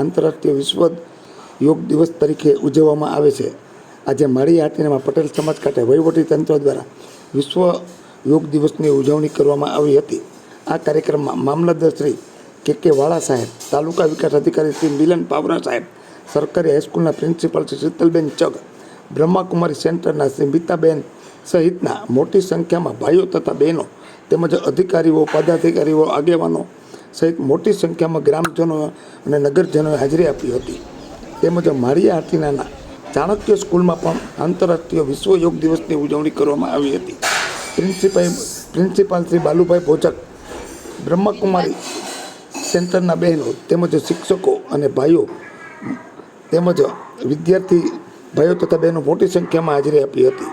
આંતરરાષ્ટ્રીય વિશ્વ યોગ દિવસ તરીકે ઉજવવામાં આવે છે. આજે માળી હાટીનામાં પટેલ સમાજ ખાતે વહીવટી તંત્ર દ્વારા વિશ્વ યોગ દિવસની ઉજવણી કરવામાં આવી હતી. આ કાર્યક્રમમાં મામલતદાર શ્રી કે કે વાળા સાહેબ, તાલુકા વિકાસ અધિકારી શ્રી મિલન પાવરા સાહેબ, સરકારી હાઈસ્કૂલના પ્રિન્સિપાલ શ્રી શીતલબેન ચગ, બ્રહ્માકુમારી સેન્ટરના શ્રી મિતાબેન સહિતના મોટી સંખ્યામાં ભાઈઓ તથા બહેનો તેમજ અધિકારીઓ, પદાધિકારીઓ, આગેવાનો સહિત મોટી સંખ્યામાં ગ્રામજનો અને નગરજનોએ હાજરી આપી હતી. તેમજ મારી આરતીનાના ચાણક્ય સ્કૂલમાં પણ આંતરરાષ્ટ્રીય વિશ્વ યોગ દિવસની ઉજવણી કરવામાં આવી હતી. પ્રિન્સિપાલ પ્રિન્સિપાલ શ્રી બાલુભાઈ ભોજક, બ્રહ્મકુમારી સેન્ટરના બહેનો તેમજ શિક્ષકો અને ભાઈઓ, તેમજ વિદ્યાર્થી ભાઈઓ તથા બહેનો મોટી સંખ્યામાં હાજરી આપી હતી.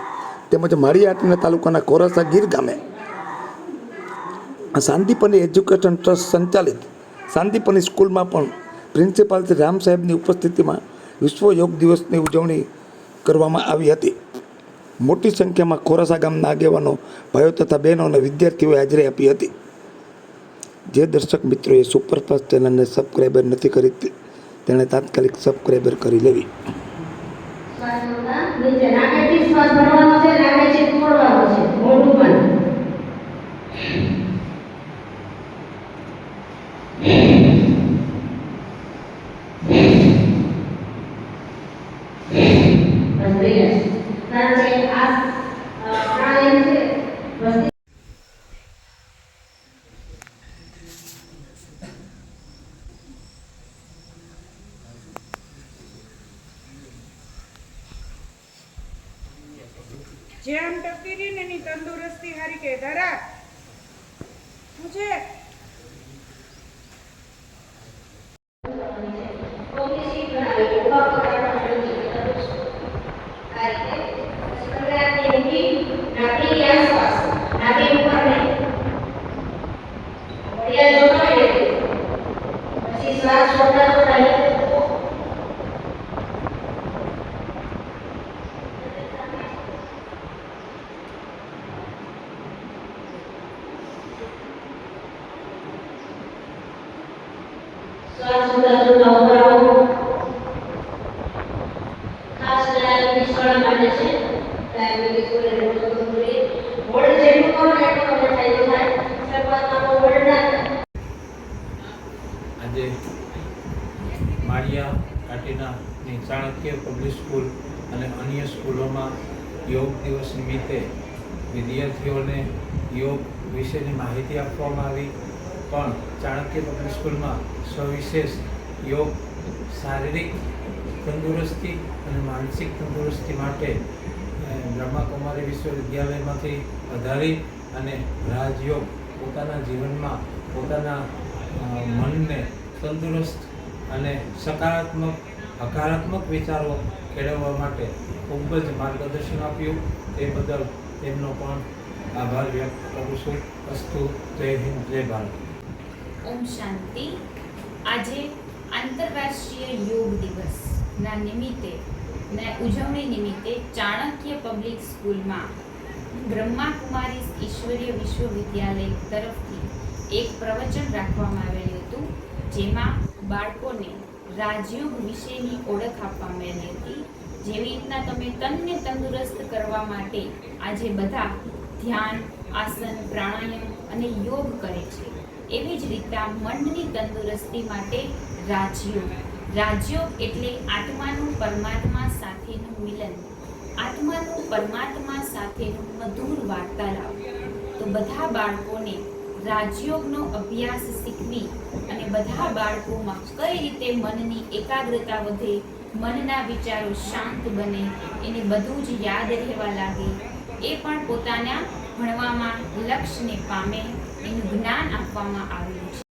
તેમજ મારી આટીના તાલુકાના કોરાસા ગીર ગામે શાંતિપની એજ્યુકેશન ટ્રસ્ટ સંચાલિત શાંતિપની સ્કૂલમાં પણ પ્રિન્સિપાલ શ્રી રામ સાહેબની ઉપસ્થિતિમાં વિશ્વ યોગ દિવસની ઉજવણી કરવામાં આવી હતી. મોટી સંખ્યામાં ખોરાસા ગામના આગેવાનો, ભાઈઓ તથા બહેનો અને વિદ્યાર્થીઓએ હાજરી આપી હતી. જે દર્શક મિત્રોએ સુપરફાસ્ટ ચેનલને સબસ્ક્રાઈબર નથી કરી તેણે તાત્કાલિક સબસ્ક્રાઈબર કરી લેવી. જેમ ટકી રહી ને એની તંદુરસ્તી હારી કે ધરા શું છે? શ્વાસ આજે માળિયા કાટીના ચાણક્ય પબ્લિક સ્કૂલ અને અન્ય સ્કૂલોમાં યોગ દિવસ નિમિત્તે વિદ્યાર્થીઓને યોગ વિશેની માહિતી આપવામાં આવી. પણ ચાણક્ય પબ્લિક સ્કૂલમાં સવિશેષ યોગ, શારીરિક તંદુરસ્તી અને માનસિક તંદુરસ્તી માટે બ્રહ્માકુમારી વિશ્વવિદ્યાલયમાંથી વધારી અને રાજયોગ પોતાના જીવનમાં પોતાના મનને તંદુરસ્ત અને સકારાત્મક, હકારાત્મક વિચારો કેળવવા માટે ખૂબ જ માર્ગદર્શન આપ્યું. તે બદલ તેમનો પણ આભાર વ્યક્ત કરું છું. અસ્તુ. જય હિન્દ. જય ભારત. ઓમ શાંતિ. આજે આંતરરાષ્ટ્રીય યોગ દિવસના નિમિત્તે, ને ઉજવણી નિમિત્તે ચાણક્ય પબ્લિક સ્કૂલમાં બ્રહ્માકુમારી ઈશ્વરીય વિશ્વવિદ્યાલય તરફથી એક પ્રવચન રાખવામાં આવેલું હતું, જેમાં બાળકોને રાજયોગ વિશેની ઓળખ આપવામાં આવી હતી. જેવી રીતના તમે તનને તંદુરસ્ત કરવા માટે આજે બધા ધ્યાન, આસન, પ્રાણાયામ અને યોગ કરે છે. એવી જ રીતના મનની તંદુરસ્તી માટે રાજયોગ રાજયોગ એટલે આત્માનું પરમાત્મા સાથેનું મિલન. આત્માનું પરમાત્મા સાથેનું મધુર વાર્તાલાપ. તો બધા બાળકોને રાજયોગનો અભ્યાસ શીખવી અને બધા બાળકોમાં કઈ રીતે મનની એકાગ્રતા વધે, મનના વિચારો શાંત બને, એને બધું જ યાદ રહેવા લાગે એ પણ પોતાના ભણવામાં લક્ષ્યને પામે એનું જ્ઞાન આપવામાં આવ્યું છે.